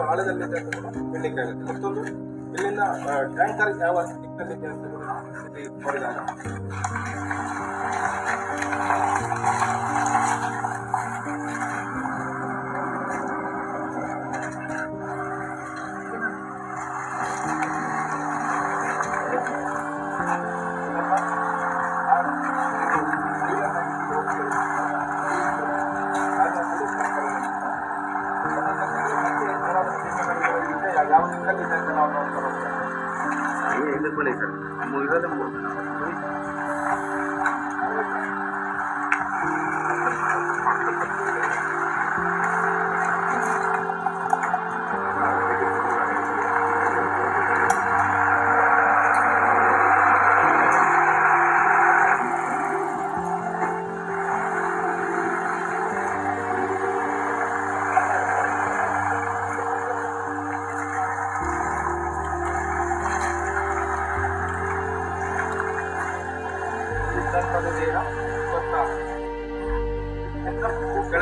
ಎಷ್ಟು ಆಳದಲ್ಲಿ ಇದೆ ಅಂತ ಕೂಡ ಮತ್ತೊಂದು ಇಲ್ಲಿಂದ ಟ್ಯಾಂಕರ್ ಯಾವ ದಿಕ್ಕಿನಲ್ಲಿ ಅಂತ ಕೂಡ ಇಲ್ಲಿ ಇದು ಕೊಡಿ ಸರ್ ನಮ್ಮ ಇರೋದೇ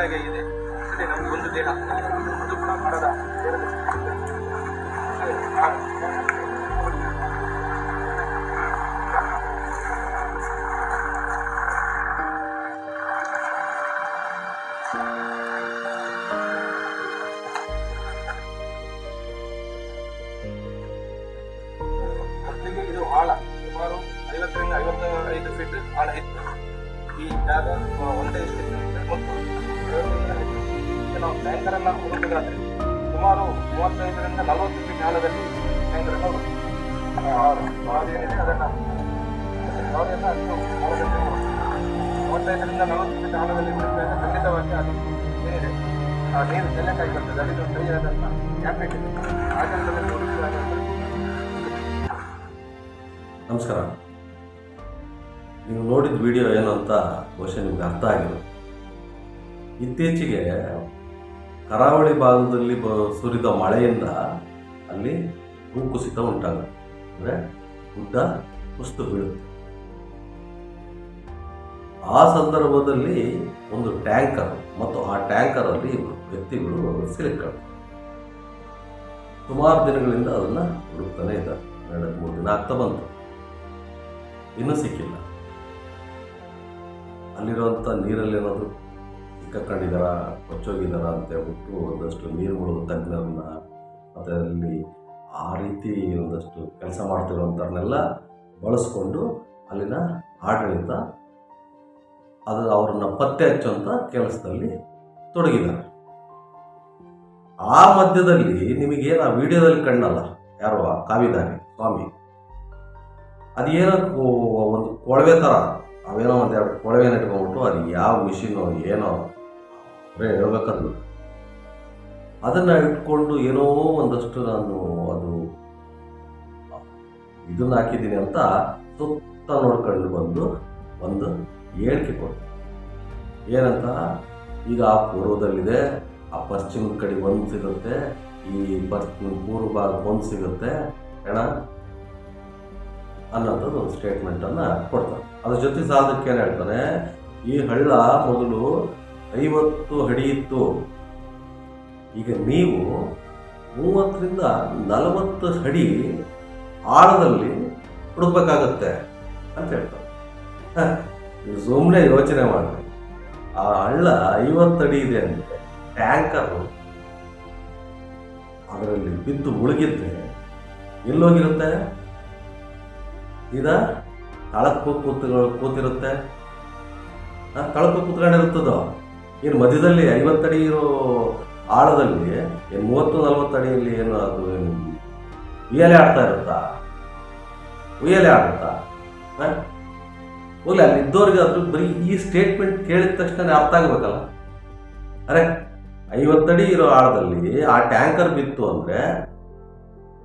ಕೆಳಗೆ ಇದೆ. ಅದೇ ಒಂದು ದೇಹ. ಅದೇ, ಆರು. ಮೊದಲಿಗೆ ಇದು ಆಳ. ಸುಮಾರು ಐವತ್ತರಿಂದ ಐವತ್ತೈದು ಫೀಟ್ ಆಳ ಈ ಜಾಗ ಆ, ಒಂದೇ ನಾವು ಟ್ಯಾಂಕರ್ ಅನ್ನ ಹುಡುಕಿದ್ರೆ ಸುಮಾರು ಮೂವತ್ತೈದರಿಂದ ನಲವತ್ತು ಫೀಟ್ ಆಳದಲ್ಲಿ ಅದನ್ನ. ಮೂವತ್ತೈದರಿಂದ ನಲವತ್ತು ಫೀಟ್ ಆಳದಲ್ಲಿ ಹುಡುಕಿದಾಗ ಖಂಡಿತವಾಗಿ ಅದು ಆ, ನೀರು ಬರ್ತದೆ. ಅಲ್ಲಿ ಒಂದು ಕೈಯಾದಂಥ ಕ್ಯಾಪಿಟ್ ನಮಸ್ಕಾರ. ನೀವು ನೋಡಿದ ವಿಡಿಯೋ ಏನು ಅಂತ ಬಹುಶಃ ನಿಮ್ಗೆ ಅರ್ಥ ಆಗಿದೆ ಇತ್ತೀಚೆಗೆ ಕರಾವಳಿ ಭಾಗದಲ್ಲಿ ಬ ಸುರಿದ ಮಳೆಯಿಂದ ಅಲ್ಲಿ ಭೂಕುಸಿತ ಉಂಟಾಗುತ್ತೆ ಅಂದರೆ ಗುಡ್ಡ ಕುಸಿದು ಬೀಳುತ್ತೆ. ಆ ಸಂದರ್ಭದಲ್ಲಿ ಒಂದು ಟ್ಯಾಂಕರ್ ಮತ್ತು ಆ ಟ್ಯಾಂಕರಲ್ಲಿ ವ್ಯಕ್ತಿಗಳು ಸಿಲುಕ್ತಾರೆ ಸುಮಾರು ದಿನಗಳಿಂದ ಅದನ್ನು ಹುಡುಕ್ತಾನೆ ಇದ್ದಾರೆ. ಎರಡು ಮೂರು ದಿನ ಆಗ್ತಾ ಬಂತು. ಇನ್ನೂ ಸಿಕ್ಕಿಲ್ಲ. ಅಲ್ಲಿರುವಂಥ ನೀರಲ್ಲಿ ಏನಾದರೂ ಸಿಕ್ಕಕೊಂಡಿದ್ದಾರ ಕೊಚ್ಚೋಗಿದ್ದಾರ ಅಂತ ಹೇಳ್ಬಿಟ್ಟು ಒಂದಷ್ಟು ನೀರು ಮುಳುಗು ತಜ್ಞರನ್ನ ಮತ್ತು ಅಲ್ಲಿ ಆ ರೀತಿ ಒಂದಷ್ಟು ಕೆಲಸ ಮಾಡ್ತಿರೋಂಥವ್ರನ್ನೆಲ್ಲ ಬಳಸ್ಕೊಂಡು ಅಲ್ಲಿನ ಆಡಳಿತ ಅದು ಅವರನ್ನು ಪತ್ತೆ ಹಚ್ಚುವಂಥ ಕೆಲಸದಲ್ಲಿ ತೊಡಗಿದ್ದಾರೆ. ಆ ಮಧ್ಯದಲ್ಲಿ ನಿಮಗೇನು ಆ ವಿಡಿಯೋದಲ್ಲಿ ಕಣ್ಣಲ್ಲ, ಯಾರೋ ಕಾವಿದಾರಿ ಸ್ವಾಮಿ ಅದೇನೋ ಒಂದು ಕೊಳವೆ ಥರ, ಅವೇನೋ ಒಂದೆರಡು ಕೊಳವೆನ ಇಟ್ಕೊಂಡ್ಬಿಟ್ಟು ಅದು ಯಾವ ಮಿಷಿನೋ ಏನೋ ಅವರೇ ಹೇಳ್ಬೇಕದು ಅದನ್ನು ಇಟ್ಕೊಂಡು ಏನೋ ಒಂದಷ್ಟು ನಾನು ಅದು ಇದನ್ನ ಹಾಕಿದ್ದೀನಿ ಅಂತ ಸುತ್ತ ನೋಡ್ಕೊಂಡು ಬಂದು ಒಂದು ಹೇಳಿಕೆ ಕೊಟ್ಟು ಏನಂತ? ಈಗ ಆ ಪೂರ್ವದಲ್ಲಿದೆ, ಆ ಪಶ್ಚಿಮದ ಕಡೆ ಒಂದು ಸಿಗುತ್ತೆ, ಈ ಪಶ್ಚಿಮ ಪೂರ್ವ ಭಾಗ ಒಂದು ಸಿಗುತ್ತೆ, ಅಣ್ಣ. ಅನ್ನೋಂಥದ್ದು ಒಂದು ಸ್ಟೇಟ್ಮೆಂಟನ್ನು ಕೊಡ್ತಾನೆ ಅದ್ರ ಜೊತೆ ಸಾಧಕ್ಕೆ ಏನು ಹೇಳ್ತಾನೆ ಈ ಹಳ್ಳ ಮೊದಲು ಐವತ್ತು ಅಡಿ ಇತ್ತು. ಈಗ ನೀವು ಮೂವತ್ತರಿಂದ ನಲವತ್ತು ಅಡಿ ಆಳದಲ್ಲಿ ಹುಡುಕ್ಬೇಕಾಗತ್ತೆ ಅಂತ ಹೇಳ್ತಾರೆ. ಸುಮ್ಮನೆ ಯೋಚನೆ ಮಾಡಿ ಆ ಹಳ್ಳ ಐವತ್ತು ಅಡಿ ಇದೆ ಅಂದರೆ ಟ್ಯಾಂಕರ್. ಅದರಲ್ಲಿ ಬಿದ್ದು ಮುಳುಗಿದ್ರೆ ಎಲ್ಲೋಗಿರುತ್ತೆ? ಇದ ತಳಕ್ಕೆ ಹೋಗಿ ಕೂತ್ ಕೂತಿರುತ್ತೆ ಹೋಗಿ ಕೂತ್ಕೊಂಡಿರುತ್ತದೋ ಏನು ಮಧ್ಯದಲ್ಲಿ ಐವತ್ತಡಿ ಇರೋ ಆಳದಲ್ಲಿ ಏನು ಮೂವತ್ತು, ನಲ್ವತ್ತು ಅಡಿಯಲ್ಲಿ ಏನು ಅದು ಉಯ್ಯಾಲೆ ಆಡ್ತಾ ಇರುತ್ತಾ? ಉಯ್ಯಾಲೆ ಆಡುತ್ತಾ? ಹಾಂ? ಹೋಗ್ಲಿ ಅಲ್ಲಿ ಇದ್ದವ್ರಿಗೆ ಅದ್ರ ಬರೀ ಈ ಸ್ಟೇಟ್ಮೆಂಟ್ ಕೇಳಿದ ತಕ್ಷಣ ಅರ್ಥ ಆಗಬೇಕಲ್ಲ. ಅರೆ ಐವತ್ತಡಿ ಇರೋ ಆಳದಲ್ಲಿ ಆ ಟ್ಯಾಂಕರ್ ಬಿತ್ತು ಅಂದರೆ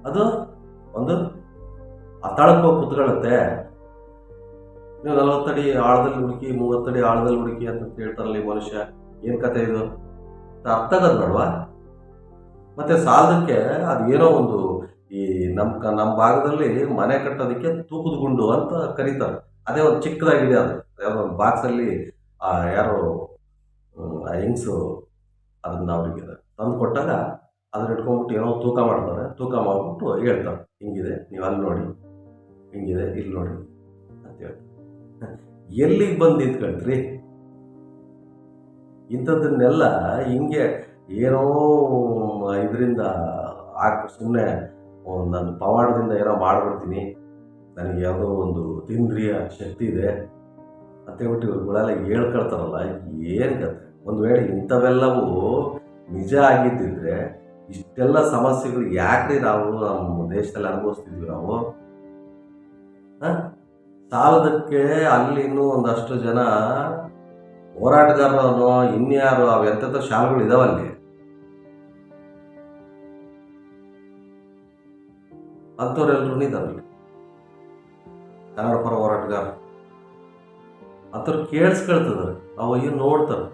ಅದು ಒಂದು ಆ ತಳಕ್ಕೆ ಹೋಗಿ ಕುತ್ಕೊಳ್ಳುತ್ತೆ. ನೀವು ನಲವತ್ತಡಿ ಆಳದಲ್ಲಿ ಹುಡುಕಿ ಮೂವತ್ತಡಿ ಆಳದಲ್ಲಿ ಹುಡುಕಿ ಅಂತ ಕೇಳ್ತಾರಲ್ಲ ಈ ಮನುಷ್ಯ. ಏನು ಕತೆ ಇದು? ಅರ್ಥಗದ್ ಬೇಡವಾ ಮತ್ತೆ ಸಾಲದಕ್ಕೆ ಅದೇನೋ ಒಂದು ಈ ನಮ್ಮ ನಮ್ಮ ಭಾಗದಲ್ಲಿ ಮನೆ ಕಟ್ಟೋದಕ್ಕೆ ತೂಕದ ಗುಂಡು ಅಂತ ಕರೀತಾರೆ. ಅದೇ ಒಂದು ಚಿಕ್ಕದಾಗಿದೆ ಅದು. ಯಾವುದೋ ಒಂದು ಬಾಕ್ಸಲ್ಲಿ ಯಾರೋ, ಆ, ಹೆಂಗ್ಸು ಅದನ್ನ ಅವರಿಗೆ ತಂದು ಕೊಟ್ಟಾಗ ಅದನ್ನ ಇಟ್ಕೊಂಡ್ಬಿಟ್ಟು ಏನೋ ತೂಕ ಮಾಡ್ತಾರೆ. ತೂಕ ಮಾಡಿಬಿಟ್ಟು ಹೇಳ್ತಾರೆ, ಹಿಂಗಿದೆ, ನೀವು ಅಲ್ಲಿ ನೋಡಿ. ಹಿಂಗಿದೆ ಇಲ್ಲಿ ನೋಡಿ. ಅಂತ ಹೇಳ್ತಾರೆ. ಎಲ್ಲಿಗೆ ಬಂದು ನಿಂತ್ಕೊಳ್ತೀರಿ ಇಂಥದ್ದನ್ನೆಲ್ಲ ಹಿಂಗೆ ಏನೋ ಇದರಿಂದ ಆಗ ಸುಮ್ಮನೆ ನಾನು ಪವಾಡದಿಂದ ಏನೋ ಮಾಡಿಬಿಡ್ತೀನಿ. ನನಗೆ ಯಾವುದೋ ಒಂದು ತಿಂದ್ರಿಯ ಶಕ್ತಿ ಇದೆ. ಅಂತ ಹೇಳ್ಬಿಟ್ಟು ಇವ್ರುಗಳೆಲ್ಲ ಹೇಳ್ಕೊಳ್ತಾರಲ್ಲ, ಏನು ಕತೆ ಒಂದು ವೇಳೆ ಇಂಥವೆಲ್ಲವೂ ನಿಜ ಆಗಿದ್ದಿದ್ರೆ ಇಷ್ಟೆಲ್ಲ ಸಮಸ್ಯೆಗಳು ಯಾಕ್ರಿ ನಾವು ನಮ್ಮ ದೇಶದಲ್ಲಿ ಅನುಭವಿಸ್ತಿದ್ವಿ ನಾವು? ಸಾಲದಕ್ಕೆ ಅಲ್ಲಿ ಇನ್ನೂ ಒಂದಷ್ಟು ಜನ ಹೋರಾಟಗಾರರು ಇನ್ಯಾರು ಅವೆಂಥ ಶಾಲೆಗಳು ಇದಾವಲ್ಲಿ ಅಂಥವ್ರೆಲ್ಲರೂ ಇದಾವಲ್ಲಿ ಕನ್ನಡ ಪರ ಹೋರಾಟಗಾರ. ಅಂಥವ್ರು ಕೇಳಿಸ್ಕೊಳ್ತದಾರೆ ಅವು ಏನು ನೋಡ್ತಾರೆ?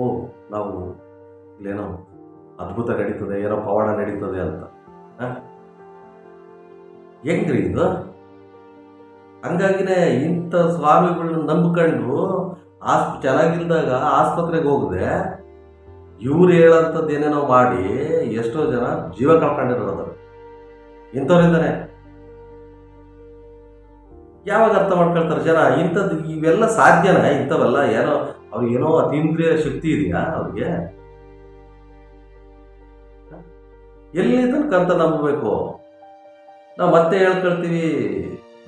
ಓ, ನಾವು ಇಲ್ಲೇನೋ ಅದ್ಭುತ ನಡೀತದೆ, ಏನೋ ಪವಾಡ ನಡೀತದೆ ಅಂತ? ಹೆಂಗ್ರಿ ಇದು? ಹಂಗಾಗಿನೇ ಇಂಥ ಸ್ವಾಮಿಗಳನ್ನ ನಂಬ್ಕೊಂಡು ಆಸ್ ಚೆನ್ನಾಗಿಲ್ದಾಗ ಆಸ್ಪತ್ರೆಗೆ ಹೋಗದೆ, ಇವ್ರು ಹೇಳೋಂಥದ್ದು ಏನೇನೋ ಮಾಡಿ ಎಷ್ಟೋ ಜನ ಜೀವ ಕಳ್ಕೊಂಡಿರೋದು ಇಂಥವ್ರಿಂದನೇ. ಯಾವಾಗ ಅರ್ಥ ಮಾಡ್ಕೊಳ್ತಾರೆ ಜನ? ಇಂಥದ್ದು ಇವೆಲ್ಲ ಸಾಧ್ಯನ? ಇಂಥವೆಲ್ಲ ಏನೋ ಅವ್ರಿಗೇನೋ ಅತೀಂದ್ರಿಯ ಶಕ್ತಿ ಇದೆಯಾ ಅವ್ರಿಗೆ? ಎಲ್ಲಿ ತನಕ ಅಂತ ನಂಬಬೇಕು? ನಾವು ಮತ್ತೆ ಹೇಳ್ಕೊಳ್ತೀವಿ.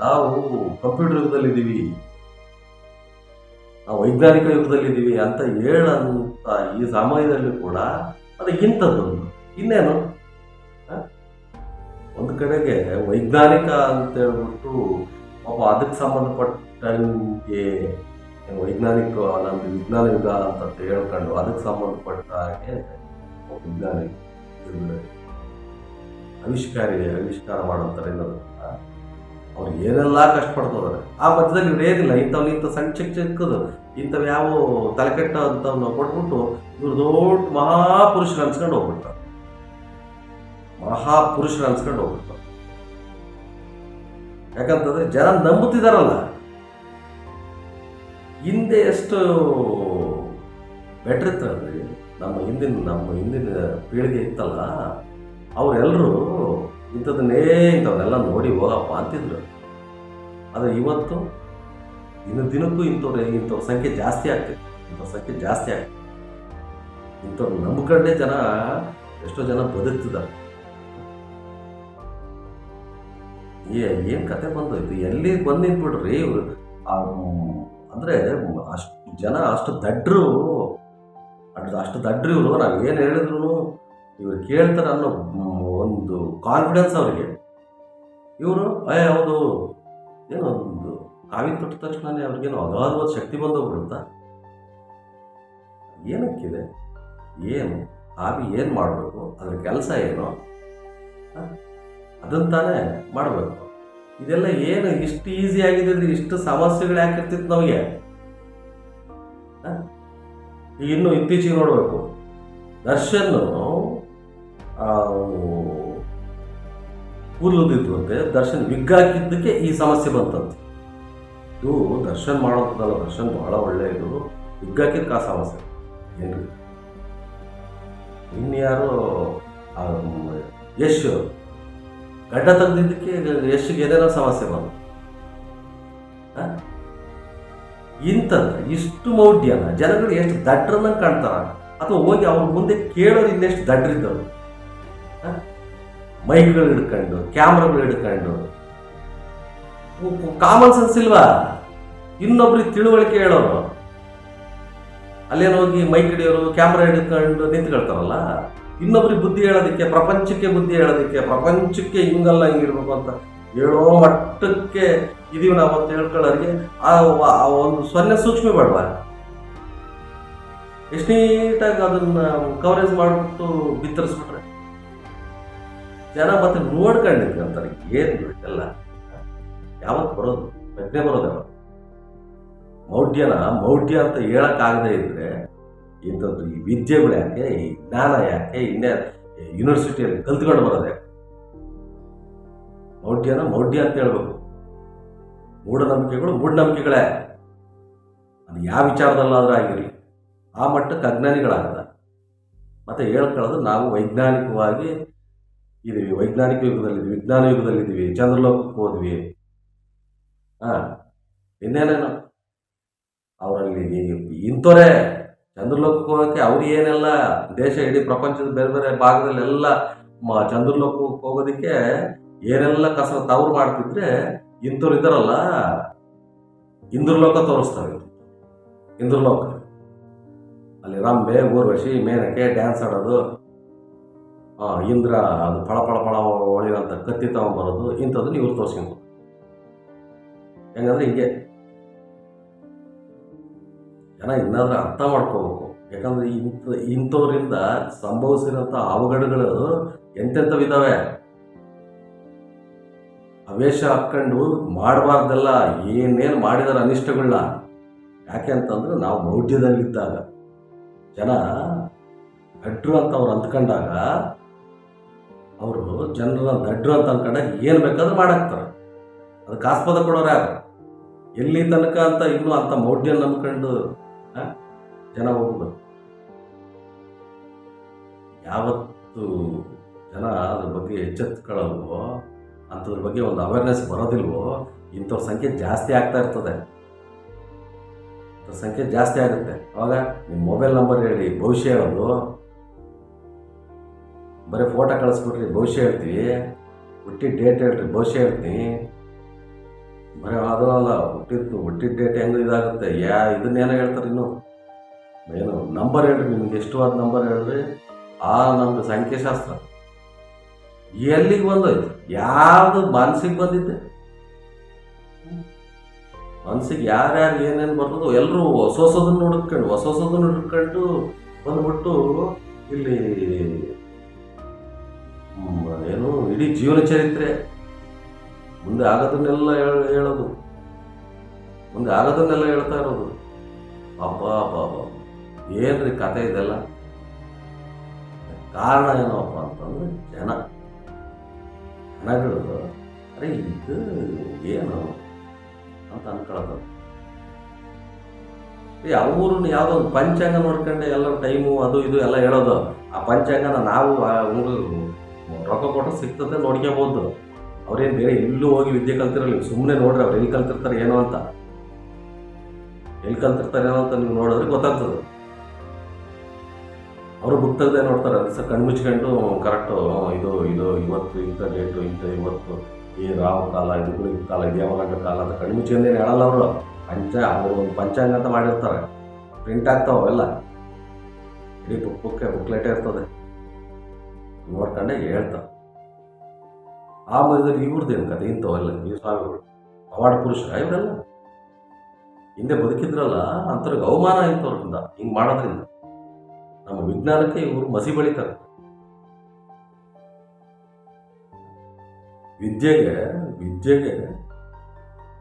ನಾವು ಕಂಪ್ಯೂಟರ್ ಯುಗದಲ್ಲಿದ್ದೀವಿ. ನಾವು ವೈಜ್ಞಾನಿಕ ಯುಗದಲ್ಲಿದ್ದೀವಿ ಅಂತ ಹೇಳಂತ ಈ ಸಮಯದಲ್ಲಿ ಕೂಡ ಅದು ಇಂಥದ್ದೊಂದು. ಇನ್ನೇನು? ಒಂದು ಕಡೆಗೆ ವೈಜ್ಞಾನಿಕ ಅಂತ ಹೇಳ್ಬಿಟ್ಟು ಪಾಪ ಅದಕ್ಕೆ ಸಂಬಂಧಪಟ್ಟಂಗೆ ವೈಜ್ಞಾನಿಕ ನಮ್ದು ವಿಜ್ಞಾನ ಯುಗ ಅಂತ ಹೇಳ್ಕೊಂಡು ಅದಕ್ಕೆ ಸಂಬಂಧಪಟ್ಟ ಹಾಗೆ ವಿಜ್ಞಾನಿ ಆವಿಷ್ಕಾರಿ ಆವಿಷ್ಕಾರ ಮಾಡೋಂತಾರೆ ಅವ್ರು ಏನೆಲ್ಲ ಕಷ್ಟಪಡ್ತಾರೆ. ಆ ಮಧ್ಯದಲ್ಲಿ ಇವ್ರು ಏನಿಲ್ಲ ಇಂಥವ್ನು ಇಂಥ ಸಣ್ಣ ಚಿಕ್ಕ ಚಿಕ್ಕದು. ಇಂಥವು ಯಾವ ತಲೆಕೆಟ್ಟ ನಾವು ಕೊಟ್ಬಿಟ್ಟು ಇವ್ರು ದೊಡ್ಡ ಮಹಾಪುರುಷರು ಅನ್ಸ್ಕೊಂಡು ಹೋಗ್ಬಿಡ್ತಾರೆ ಮಹಾಪುರುಷರು ಅನ್ಸ್ಕೊಂಡು ಹೋಗ್ಬಿಡ್ತಾರೆ ಯಾಕಂತಂದ್ರೆ ಜನ ನಂಬುತ್ತಿದಾರಲ್ಲ. ಹಿಂದೆ ಎಷ್ಟು ಬೆಟ್ರ್ ಇತ್ತಂದ್ರೆ ನಮ್ಮ ಹಿಂದಿನ ನಮ್ಮ ಹಿಂದಿನ ಪೀಳಿಗೆ ಇತ್ತಲ್ಲ ಅವರೆಲ್ಲರೂ ಇಂಥದ್ದನ್ನೇ ಇಂಥವನ್ನೆಲ್ಲ ನೋಡಿ ಹೋಗಪ್ಪ ಅಂತಿದ್ರು. ಆದರೆ ಇವತ್ತು ದಿನ ದಿನಕ್ಕೂ ಇಂಥವ್ರ ಇಂಥವ್ರ ಸಂಖ್ಯೆ ಜಾಸ್ತಿ ಆಗ್ತಿದೆ. ಇಂಥವ್ರ ಸಂಖ್ಯೆ ಜಾಸ್ತಿ ಆಗ್ತದೆ. ಇಂಥವ್ರು ನಂಬ್ಕೊಂಡೇ ಜನ ಎಷ್ಟೋ ಜನ ಬದುಕ್ತಿದ್ದಾರೆ. ಏ, ಏನು ಕತೆ ಇದು ಎಲ್ಲಿ ಬಂದು ನಿಂತ್ಬಿಟ್ರಿ ಇವರು? ಅಂದರೆ ಅಷ್ಟು ಜನ ಅಷ್ಟು ದಡ್ರು, ಅಷ್ಟು ಅಷ್ಟು ದಡ್ರು ಇವರು. ನಾವು ಏನು ಹೇಳಿದ್ರು ಇವ್ರು ಕೇಳ್ತಾರೆ ಅನ್ನೋ ಒಂದು ಕಾನ್ಫಿಡೆನ್ಸ್ ಅವರಿಗೆ. ಇವರು, ಏ, ಹೌದು. ಏನೋ ಒಂದು ಕಾವಿ ತೊಟ್ಟ ತಕ್ಷಣನೇ ಅವ್ರಿಗೇನು ಅಗಾಧವಾದ ಶಕ್ತಿ ಬಂದೋಗ್ಬಿಡುತ್ತಾ ಏನಕ್ಕಿದೆ? ಏನು? ಆವಿ ಏನು ಮಾಡಬೇಕು? ಅದ್ರ ಕೆಲಸ ಏನು? ಅದನ್ನು ತಾನೇ ಮಾಡಬೇಕು. ಇದೆಲ್ಲ ಏನು ಇಷ್ಟು ಈಸಿ ಆಗಿದೆ ಅಂದ್ರೆ ಇಷ್ಟು ಸಮಸ್ಯೆಗಳು ಯಾಕೆ ಇರ್ತಿತ್ತು ನಮಗೆ? ಇನ್ನು ಇತ್ತೀಚೆಗೆ ನೋಡಬೇಕು. ದರ್ಶನ್ ಕೂದಲುದಿದ್ವಂತೆ ದರ್ಶನ್ ಬಿಗ್ಗಾಕಿದ್ದಕ್ಕೆ ಈ ಸಮಸ್ಯೆ ಬಂತಂತೆ. ಇದು ದರ್ಶನ್ ಮಾಡೋದಲ್ಲ ದರ್ಶನ್ ಬಹಳ ಒಳ್ಳೆಯದು. ವಿಗ್ ಕಾಸಾವ ಸಮಸ್ಯೆ ಏನು ಇನ್ಯಾರು ಯಾರು? ಯಶ್. ಗಡ್ಡ ತೆಗೆದಿದ್ದಕ್ಕೆ ಯಶ್ಗೆ ಏನೇನೋ ಸಮಸ್ಯೆ ಆ? ಇಂಥದ್ದು, ಇಷ್ಟು ಮೌಢ್ಯನ ಜನಗಳು ಎಷ್ಟು ದಡ್ರನ್ನ ಕಾಣ್ತಾರ? ಅಥವಾ ಹೋಗಿ ಅವ್ರ ಮುಂದೆ ಕೇಳೋರು ಇನ್ನೆಷ್ಟು ದಡ್ರಿದ್ದವರು? ಮೈಕ್ಗಳು ಹಿಡ್ಕೊಂಡು, ಕ್ಯಾಮ್ರಾಗಳು ಹಿಡ್ಕೊಂಡು ಕಾಮನ್ ಸೆನ್ಸ್ ಇಲ್ವಾ? ಇನ್ನೊಬ್ರಿಗೆ ತಿಳುವಳಿಕೆ ಹೇಳೋರು. ಅಲ್ಲೇನು ಹೋಗಿ ಮೈಕ್ ಹಿಡಿಯೋರು ಕ್ಯಾಮ್ರಾ ಹಿಡ್ಕೊಂಡು ನಿಂತ್ಕೊಳ್ತಾರಲ್ಲ? ಇನ್ನೊಬ್ರಿಗೆ ಬುದ್ಧಿ ಹೇಳೋದಕ್ಕೆ, ಪ್ರಪಂಚಕ್ಕೆ ಬುದ್ಧಿ ಹೇಳೋದಕ್ಕೆ, ಪ್ರಪಂಚಕ್ಕೆ ಹಿಂಗಲ್ಲ ಹಿಂಗಿರ್ಬೇಕು ಅಂತ ಹೇಳೋ ಮಟ್ಟಕ್ಕೆ ಇದೀವಿ ನಾವು ಅಂತ ಹೇಳ್ಕೊಳ್ಳೋರಿಗೆ ಆ ಒಂದು ಸೊನ್ನೆ ಸೂಕ್ಷ್ಮ ಬೇಡವಾ? ಎಷ್ಟು ನೀಟಾಗಿ ಅದನ್ನ ಕವರೇಜ್ ಮಾಡಿಬಿಟ್ಟು ಬಿತ್ತರಿಸ್ಬಿಟ್ರೆ. ಜನ ಮತ್ತೆ ನೋಡ್ಕೊಂಡಿದ್ರು ಅಂತಾರೆ ಏನು ಎಲ್ಲ ಯಾವತ್ತು ಬರೋದು? ಪ್ರಜ್ಞೆ ಬರೋದು ಯಾವತ್ತು? ಮೌಢ್ಯನ ಮೌಢ್ಯ ಅಂತ ಹೇಳೋಕ್ಕಾಗದೇ ಇದ್ದರೆ ಇಂಥದ್ದು ಈ ವಿದ್ಯೆಗಳು ಯಾಕೆ, ಈ ಜ್ಞಾನ ಯಾಕೆ, ಇನ್ನೇ ಯೂನಿವರ್ಸಿಟಿಯಲ್ಲಿ ಕಲ್ತ್ಕೊಂಡು ಬರೋದೆ ಮೌಢ್ಯನ ಮೌಢ್ಯ ಅಂತ ಹೇಳ್ಬೇಕು. ಮೂಢನಂಬಿಕೆಗಳು ಮೂಢನಂಬಿಕೆಗಳೇ. ಅದು ಯಾವ ವಿಚಾರದಲ್ಲಾದರೂ ಆಗಿರಲಿ, ಆ ಮಟ್ಟಕ್ಕೆ ಅಜ್ಞಾನಿಗಳಾಗದ. ಮತ್ತು ಹೇಳ್ಕೊಳ್ಳೋದು ನಾವು ವೈಜ್ಞಾನಿಕವಾಗಿ ಇದ್ದೀವಿ, ವೈಜ್ಞಾನಿಕ ಯುಗದಲ್ಲಿದ್ದೀವಿ, ವಿಜ್ಞಾನ ಯುಗದಲ್ಲಿದ್ದೀವಿ, ಚಂದ್ರಲೋಕಕ್ಕೆ ಹೋದ್ವಿ. ಹಾಂ, ಇನ್ನೇನೇನು? ಅವರಲ್ಲಿ ಇಂಥವರೇ ಚಂದ್ರಲೋಕಕ್ಕೆ ಹೋಗೋಕ್ಕೆ ಅವ್ರು ಏನೆಲ್ಲ ದೇಶ ಇಡೀ ಪ್ರಪಂಚದ ಬೇರೆ ಬೇರೆ ಭಾಗದಲ್ಲೆಲ್ಲ ಮ ಚಂದ್ರಲೋಕಕ್ಕೆ ಹೋಗೋದಕ್ಕೆ ಏನೆಲ್ಲ ಕಸರತ್ತು ಅವ್ರು ಮಾಡ್ತಿದ್ರೆ ಇಂಥವ್ರು ಇದ್ದಾರಲ್ಲ, ಇಂದ್ರಲೋಕ ತೋರಿಸ್ತಾರೆ. ಇಂದ್ರಲೋಕ. ಅಲ್ಲಿ ರಂಬೆ ಊರ್ವಶಿ ಮೇನಕ್ಕೆ ಡ್ಯಾನ್ಸ್ ಆಡೋದು. ಇಂದ್ರ ಅದು ಫಳ ಫಳ ಫಳ ಹೊಳಿವಂತ ಕತ್ತಿ ತಗೊಂಬರೋದು ಇಂಥದ್ದು ಇವ್ರು ತೋರಿಸ್ಕೊಂಡು ಹೆಂಗಂದ್ರೆ ಹಿಂಗೆ. ಜನ ಇನ್ನಾದರೂ ಅರ್ಥ ಮಾಡ್ಕೋಬೇಕು. ಯಾಕಂದ್ರೆ ಇಂಥ, ಇಂಥವ್ರಿಂದ ಸಂಭವಿಸಿರೋಂಥ ಅವಘಡಗಳು ಎಂತೆಂಥವಿದ್ದಾವೆ ಅವೇಶ ಹಾಕ್ಕೊಂಡು ಮಾಡಬಾರ್ದಲ್ಲ, ಏನೇನು ಮಾಡಿದಾರೆ ಅನಿಷ್ಟಗಳನ್ನ ಯಾಕೆ ಅಂತಂದ್ರೆ ನಾವು ಮೌಢ್ಯದಲ್ಲಿದ್ದಾಗ, ಜನ ದಡ್ರು ಅಂತ ಅವ್ರು ಅಂದ್ಕೊಂಡಾಗ ಅವರು ಜನರ ದಡ್ರು ಅಂತ ಅಂದ್ಕೊಂಡಾಗ ಏನು ಬೇಕಾದ್ರೂ ಮಾಡಾಕ್ತಾರೆ. ಅದಕ್ಕೆ ಆಸ್ಪದ ಕೊಡೋರು ಯಾರು? ಎಲ್ಲಿ ತನಕ ಅಂತ ಇನ್ನೂ ಅಂಥ ಮೌಢ್ಯ ನಂಬ್ಕೊಂಡು ಜನ ಹೋಗ್ಬೋದು. ಯಾವತ್ತು ಜನ ಅದ್ರ ಬಗ್ಗೆ ಎಚ್ಚೆತ್ಕೊಳ್ಳಲ್ವೋ ಅಂಥದ್ರ ಬಗ್ಗೆ ಒಂದು ಅವೇರ್ನೆಸ್ ಬರೋದಿಲ್ವೋ, ಇಂಥವ್ರ ಸಂಖ್ಯೆ ಜಾಸ್ತಿ ಆಗ್ತಾ ಇರ್ತದೆ. ಸಂಖ್ಯೆ ಜಾಸ್ತಿ ಆಗುತ್ತೆ. ಅವಾಗ ನಿಮ್ಮ ಮೊಬೈಲ್ ನಂಬರ್ ಹೇಳಿ, ಭವಿಷ್ಯ ಹೇಳೋದು. ಬರೀ ಫೋಟೋ ಕಳಿಸ್ಬಿಟ್ರಿ ಭವಿಷ್ಯ ಹೇಳ್ತೀವಿ. ಹುಟ್ಟಿ ಡೇಟ್ ಹೇಳ್ರಿ, ಭವಿಷ್ಯ ಹೇಳ್ತೀನಿ. ಬರೀ ಅದು ಅಲ್ಲ ಹುಟ್ಟಿದ್ದು, ಹುಟ್ಟಿದ ಡೇಟ್ ಹೆಂಗೆ ಇದಾಗುತ್ತೆ? ಯಾ ಇದನ್ನೇನೋ ಹೇಳ್ತಾರೆ ಇನ್ನು? ಏನು ನಂಬರ್ ಹೇಳ್ರಿ, ನಿಮ್ಗೆ ಇಷ್ಟವಾದ ನಂಬರ್ ಹೇಳ್ರಿ. ಆ ನಮ್ದು ಸಂಖ್ಯಾಶಾಸ್ತ್ರ. ಎಲ್ಲಿಗೆ ಬಂದೋಯ್ತು? ಯಾವುದು ಮನ್ಸಿಗೆ ಬಂದಿದ್ದೆ? ಮನ್ಸಿಗೆ ಯಾರ್ಯಾರು ಏನೇನು ಬರ್ತದೋ ಎಲ್ಲರೂ ಹೊಸ ಹೊಸದನ್ನು ಹುಡುಕೊಂಡು ಹೊಸ ಹೊಸದನ್ನು ಹುಡುಕೊಂಡು ಬಂದ್ಬಿಟ್ಟು ಇಲ್ಲಿ ಏನು ಇಡೀ ಜೀವನ ಚರಿತ್ರೆ. ಮುಂದೆ ಆಗದನ್ನೆಲ್ಲ ಹೇಳ್- ಹೇಳೋದು. ಮುಂದೆ ಆಗದನ್ನೆಲ್ಲ ಹೇಳ್ತಾ ಇರೋದು. ಅಬ್ಬಾ ಅಬ್ಬಾ ಏನ್ರಿ ಕತೆ ಇದೆಲ್ಲ? ಕಾರಣ ಏನಪ್ಪ ಅಂತಂದ್ರೆ ಜನ. ಜನಗಳು ಅರೆ ಇದು ಏನು? ಅಂತ ಅನ್ಕೊಳ್ತಾರೆ ಯಾವ ಅವ್ರನ್ನ ಯಾವುದೋ ಒಂದು ಪಂಚಾಂಗ ನೋಡ್ಕೊಂಡೆ ಎಲ್ಲ ಟೈಮು ಅದು ಇದು ಎಲ್ಲ ಹೇಳೋದು. ಆ ಪಂಚಾಂಗನ ನಾವು ರೊಕ್ಕ ಕೊಟ್ಟರೆ ಸಿಗ್ತದೆ ನೋಡ್ಕೋಬೋದು. ಅವ್ರೇನು ಬೇರೆ ಎಲ್ಲೂ ಹೋಗಿ ವಿದ್ಯೆ ಕಲ್ತಿರಲಿ ಸುಮ್ಮನೆ ನೋಡ್ರಿ ಅವ್ರು ಎಲ್ಲಿ ಕಲ್ತಿರ್ತಾರೆ ಏನೋ ಅಂತ. ಎಲ್ಲಿ ಕಲ್ತಿರ್ತಾರೆ ಏನೋ ಅಂತ ನೀವು ನೋಡಿದ್ರೆ ಗೊತ್ತಾಗ್ತದೆ. ಅವರು ಬುಕ್ ತೆಗ್ದೇ ನೋಡ್ತಾರೆ, ಅದು ಸರ್ ಕಣ್ಣು ಮುಚ್ಕೊಂಡು ಕರೆಕ್ಟು ಇದು ಇದು, ಇವತ್ತು ಇಂಥ ಡೇಟು ಇಂಥ ಇವತ್ತು ಈ ರಾವ್ ಕಾಲ, ಇದು ಗುಳಿಗೆ ಕಾಲ, ಇದು ಯಾವಾಗ ಕಾಲ ಅಂತ ಕಣ್ಣು ಮುಚ್ಕೊಂಡೇನು ಹೇಳಲ್ಲ ಅವರು. ಪಂಚ, ಅವರು ಒಂದು ಪಂಚಾಂಗ ಅಂತ ಮಾಡಿರ್ತಾರೆ. ಪ್ರಿಂಟ್ ಆಗ್ತಾವೆ ಅವೆಲ್ಲ. ಇಡೀ ಬುಕ್ ಬುಕ್ಕೆ ಬುಕ್ಲೆಟೇ ಇರ್ತದೆ. ನೋಡ್ಕೊಂಡೆ ಹೇಳ್ತಾರೆ. ಆ ಮಧ್ಯದಲ್ಲಿ ಇವ್ರದ್ದೇನು ಕತೆ? ಇಂಥವೆಲ್ಲ ನೀವು ಸ್ವಾಮಿಗಳು ಅವಾರ್ಡ್ ಪುರುಷರ? ಇವರೆಲ್ಲ? ಹಿಂದೆ ಬದುಕಿದ್ರಲ್ಲ ಅಂಥವ್ರಿಗೆ ಅವಮಾನ ಇಂಥವ್ರಿಂದ ಹಿಂಗೆ ಮಾಡೋದ್ರಿಂದ. ನಮ್ಮ ವಿಜ್ಞಾನಕ್ಕೆ ಇವರು ಮಸಿ ಬಳಿತಾರೆ. ವಿದ್ಯೆಗೆ ವಿದ್ಯೆಗೆ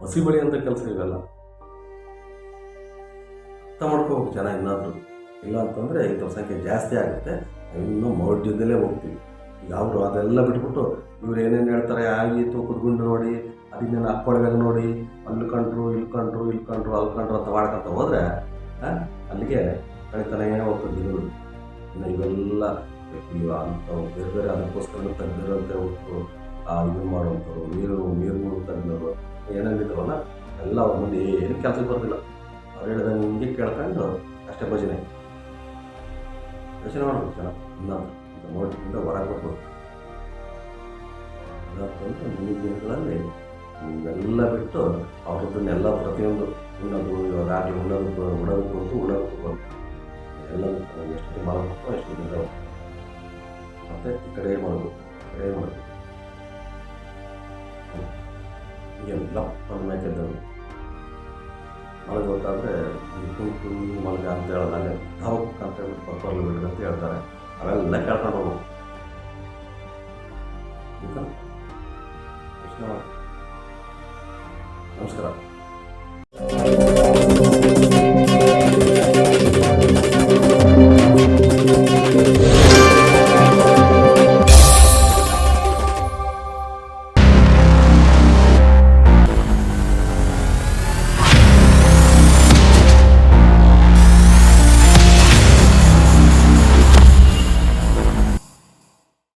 ಮಸಿ ಅಂತ ಕೆಲಸ ಇವೆಲ್ಲ ಅರ್ಥ ಮಾಡ್ಕೋಬೇಕು ಜನ ಇಲ್ಲ ಅಂತಂದರೆ ಇಂಥವ್ರ ಸಂಖ್ಯೆ ಜಾಸ್ತಿ ಆಗುತ್ತೆ. ಇನ್ನೂ ಮೌಢ್ಯದಲ್ಲೇ ಹೋಗ್ತೀವಿ. ಅವರು ಅದೆಲ್ಲ ಬಿಟ್ಬಿಟ್ಟು ಇವ್ರು ಏನೇನು ಹೇಳ್ತಾರೆ ಆಗಿತ್ತು ಕುದ್ಗುಂಡು ಗುಂಡು ನೋಡಿ ಅದನ್ನೇನು ಅಕ್ಕೊಳವೆಲ್ಲ ನೋಡಿ, ಅಲ್ಲಿ ಕಂಡ್ರು, ಇಲ್ಲಿ ಕಂಡ್ರು ಇಲ್ಲಿ ಕಂಡ್ರು, ಅಲ್ಲಿ ಕಂಡ್ರು ಅಂತ ಮಾಡ್ಕೊಂತ ಹೋದರೆ ಅಲ್ಲಿಗೆ ಕಳಿತಾನೆ ಹೋಗ್ತದೆ ಇವೆಲ್ಲ ಅಂತ ಬೇರೆ ಬೇರೆ ಅದಕ್ಕೋಸ್ಕರ ತಜ್ಞರಂತೆ ಹೊತ್ತು ಇದು ಮಾಡುವಂಥವ್ರು, ನೀರು ನೀರು ಮುಳುಗು ತಜ್ಞರು ಏನೇನಿದ್ದಾವಲ್ಲ ಎಲ್ಲ ಅವ್ರ ಮುಂದೆ ಏನು ಕೆಲಸಕ್ಕೆ ಬರ್ತಿಲ್ಲ ಅವ್ರು ಹೇಳಿದಂಗೆ ಹಿಂಗೆ ಕೇಳ್ಕೊಂಡು ಅಷ್ಟೇ ಭಜನೆ. ಯೋಚನೆ ಮಾಡ್ಬೇಕು ಜನ ಮೋಟಿಂದ ಹೊರಗೆ ಬರ್ಬೇಕು ಅಂತಂದ್ರೆ ಮುಂದಿನ ದಿನಗಳಲ್ಲಿ ಇವೆಲ್ಲ ಬಿಟ್ಟು ಅವ್ರದ್ದನ್ನೆಲ್ಲ ಪ್ರತಿಯೊಂದು ಉಣ್ಣೋದು ರಾತ್ರಿ ಉಣ್ಣೋದಕ್ಕೆ ಉಡೋದಕ್ಕೆ ಬಂತು ಬಂತು ಎಲ್ಲ ಎಷ್ಟು ಮಾಡಬೇಕು ಎಷ್ಟು ದಿನ ಮತ್ತು ಕಡೆ ಈ ಕಡೆ ಮಾಡಬೇಕು ಎಲ್ಲ ಮೇಕೆದ್ದವು ಮಲಗಿ ಗೊತ್ತಾದರೆ ಕುಂತು ಮಲಗ ಅಂತ ಹೇಳ್ದಾಗ ಧಾವಕ್ ಅಂತ ಹೇಳ್ಬಿಟ್ಟು ಪಕ್ಕ ಬಿಡ್ರಿ ಅಂತ ಹೇಳ್ತಾರೆ. ಅವೆಲ್ಲ ಕೇಳ್ಕೊಂಡು ಹೋಗ್ಬೇಕು ನಮಸ್ಕಾರ.